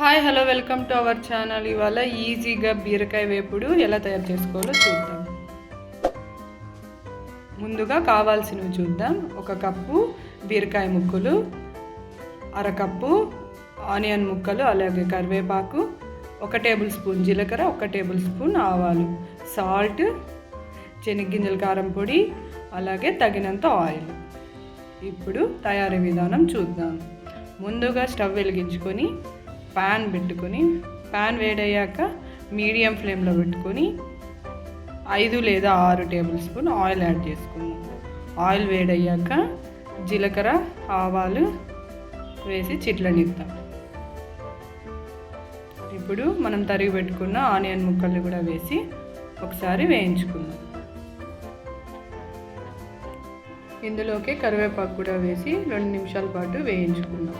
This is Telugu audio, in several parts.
Hi hello welcome to our channel. ఇవాళ ఈజీగా బీరకాయ వేపుడు ఎలా తయారు చేసుకోవాలో చూద్దాం. ముందుగా కావాల్సినవి చూద్దాం. ఒక కప్పు బీరకాయ ముక్కలు అరకప్పు ఆనియన్ ముక్కలు అలాగే కరివేపాకు ఒక టేబుల్ స్పూన్ జీలకర్ర ఒక టేబుల్ స్పూన్ ఆవాలు సాల్ట్ శనగ్గింజల కారం పొడి అలాగే తగినంత ఆయిల్. ఇప్పుడు తయారీ విధానం చూద్దాం. ముందుగా స్టవ్ వెలిగించుకొని ప్యాన్ పెట్టుకొని ప్యాన్ వేడయ్యాక మీడియం ఫ్లేమ్లో పెట్టుకొని ఐదు లేదా ఆరు టేబుల్ స్పూన్ ఆయిల్ యాడ్ చేసుకున్నాం ఆయిల్ వేడయ్యాక జీలకర్ర ఆవాలు వేసి చిట్లనిద్దాం. ఇప్పుడు మనం తరిగి పెట్టుకున్న ఆనియన్ ముక్కలు కూడా వేసి ఒకసారి వేయించుకుందాం. ఇందులోకి కరివేపాకు కూడా వేసి రెండు నిమిషాల పాటు వేయించుకుందాం.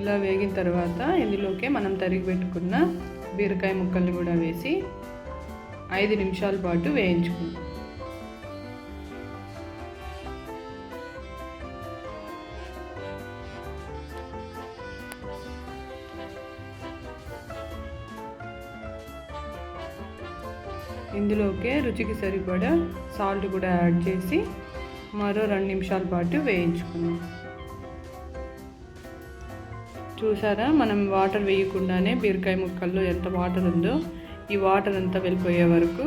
ఇలా వేగిన తర్వాత ఇందులోకే మనం తరిగి పెట్టుకున్న బీరకాయ ముక్కల్ని కూడా వేసి ఐదు నిమిషాల పాటు వేయించుకుందాం. ఇందులోకే రుచికి సరిపడా సాల్ట్ కూడా యాడ్ చేసి మరో రెండు నిమిషాల పాటు వేయించుకుందాం. చూసారా? మనం వాటర్ వేయకుండానే బీరకాయ ముక్కల్లో ఎంత వాటర్ ఉందో ఈ వాటర్ అంతా వెళ్ళిపోయే వరకు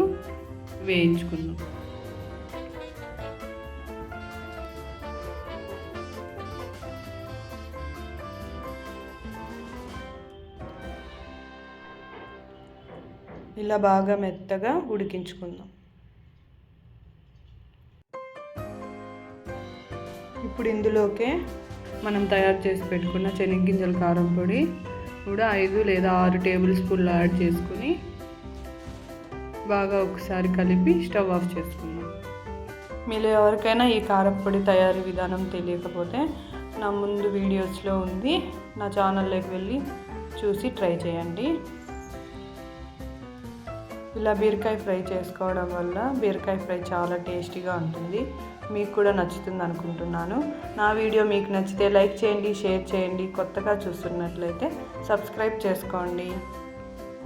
వేయించుకుందాం. ఇలా బాగా మెత్తగా ఉడికించుకుందాం. ఇప్పుడు ఇందులోకే మనం తయారు చేసి పెట్టుకున్న శనగ్గింజల కారం పొడి కూడా ఐదు లేదా ఆరు టేబుల్ స్పూన్లు యాడ్ చేసుకుని బాగా ఒకసారి కలిపి స్టవ్ ఆఫ్ చేసుకుందాం. మీలో ఎవరికైనా ఈ కారపొడి తయారీ విధానం తెలియకపోతే నా ముందు వీడియోస్లో ఉంది. నా ఛానల్లోకి వెళ్ళి చూసి ట్రై చేయండి. ఇలా బీరకాయ ఫ్రై చేసుకోవడం వల్ల బీరకాయ ఫ్రై చాలా టేస్టీగా ఉంటుంది. మీకు కూడా నచ్చుతుంది అనుకుంటున్నాను. నా వీడియో మీకు నచ్చితే లైక్ చేయండి షేర్ చేయండి. కొత్తగా చూస్తున్నట్లయితే సబ్స్క్రైబ్ చేసుకోండి.